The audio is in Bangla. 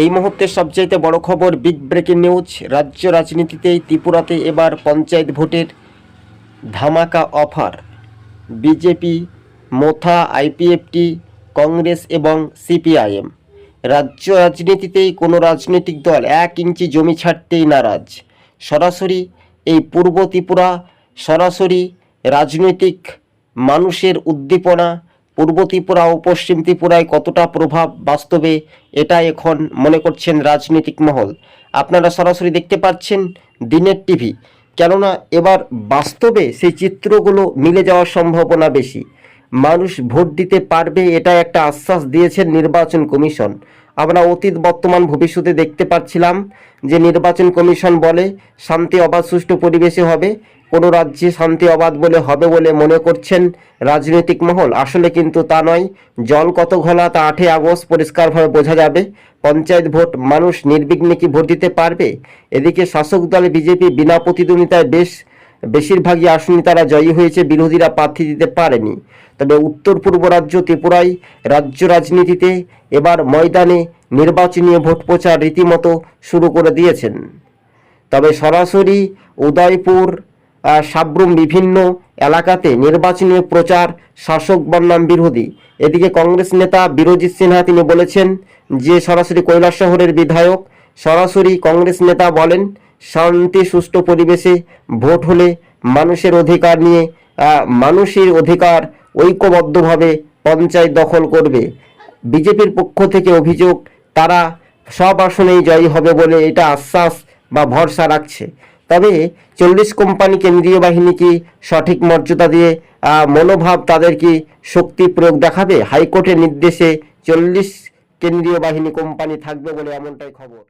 এই মুহূর্তে সবচাইতে বড় খবর বিগ ব্রেকিং নিউজ রাজ্য রাজনীতিতেই ত্রিপুরাতে এবার পঞ্চায়েত ভোটের ধামাকা offer BJP, Motha IPFT Congress এবং সিপিআইএম রাজ্য রাজনীতিতেই কোনো রাজনৈতিক দল এক ইঞ্চি জমি ছাড়তেই নারাজ। সরাসরি এই পূর্ব ত্রিপুরা, সরাসরি রাজনৈতিক মানুষের উদ্দীপনা পূর্ব ত্রিপুরা ও পশ্চিম ত্রিপুরায় কতটা প্রভাব বাস্তবে, এটা এখন মনে করছেন রাজনৈতিক মহল। আপনারা সরাসরি দেখতে পাচ্ছেন দিনের টিভি। কেননা এবার বাস্তবে সেই চিত্রগুলো মিলে যাওয়ার সম্ভাবনা বেশি। মানুষ ভোট দিতে পারবে, এটা একটা আশ্বাস দিয়েছেন নির্বাচন কমিশন। আমরা অতীত, বর্তমান, ভবিষ্যতে দেখতে পাচ্ছিলাম যে নির্বাচন কমিশন বলে শান্তি অবাধ, সুষ্ঠু পরিবেশে হবে। কোনো রাজ্যে শান্তি অবাধ বলে হবে বলে মনে করছেন রাজনৈতিক মহল। আসলে কিন্তু তা নয়। জল কত ঘোলা তা আটই আগস্ট পরিষ্কারভাবে বোঝা যাবে। পঞ্চায়েত ভোট মানুষ নির্বিঘ্নে কি ভোট দিতে পারবে? এদিকে শাসক দল, বিজেপি বিনা প্রতিদ্বন্দ্বিতায় বেশ বেশিরভাগই আসনে তারা জয়ী হয়েছে, বিরোধীরা প্রার্থী দিতে পারেনি। তবে উত্তর পূর্ব রাজ্য ত্রিপুরায় রাজ্য রাজনীতিতে এবার ময়দানে নির্বাচনী ভোট প্রচার রীতিমতো শুরু করে দিয়েছেন। তবে সরাসরি উদয়পুর সাব্রুম বিভিন্ন এলাকাতে নির্বাচনী প্রচার শাসক বনাম বিরোধী। এদিকে কংগ্রেস নেতা বিরোজিৎ সিনহা তিনি বলেছেন যে, সরাসরি কৈলাস শহরের বিধায়ক সরাসরি কংগ্রেস নেতা বলেন শান্তি সুষ্ঠু পরিবেশে ভোট হলে মানুষের অধিকার নিয়ে মানুষের অধিকার ঐক্যবদ্ধভাবে পঞ্চায়েত দখল করবে। বিজেপির পক্ষ থেকে অভিযোগ, তারা সব আসনেই জয়ী হবে বলে এটা আশ্বাস বা ভরসা রাখছে। তবে চল্লিশ কোম্পানি কেন্দ্রীয় বাহিনী কি সঠিক মর্যাদা দিয়ে মনোভাব তাদের কি শক্তি প্রয়োগ দেখাবে? হাইকোর্টের নির্দেশে চল্লিশ কেন্দ্রীয় বাহিনী কোম্পানি থাকবে বলে এমনটাই খবর।